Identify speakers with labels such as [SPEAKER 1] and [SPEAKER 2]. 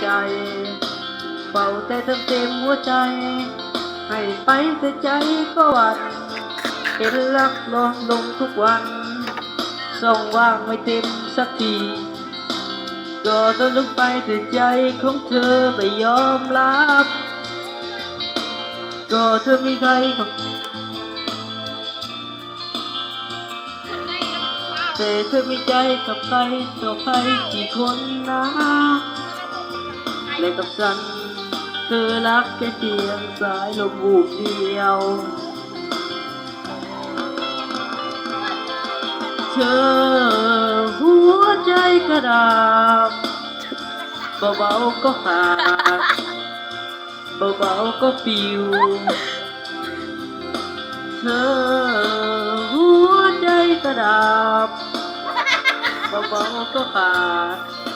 [SPEAKER 1] ใจ เฝ้าแต่เติมเต็มหัวใจ ให้ไปแต่ใจก็หวันเห็นรักลดลงทุกวันส่องว่างไม่เต็มสักทีก็ต้องลงไปแต่ใจของเธอไม่ยอมรับก็เธอมีใครของแต่เธอมีใจกับใครต่อใครกี่คนนะ และกับฉัน เธอรักแค่เพียงสายลมวูบเดียว เธอหัวใจกระดาษเบาๆก็ขาดเบาๆก็ปิว เธอหัวใจกระดาษเบาๆก็ขาด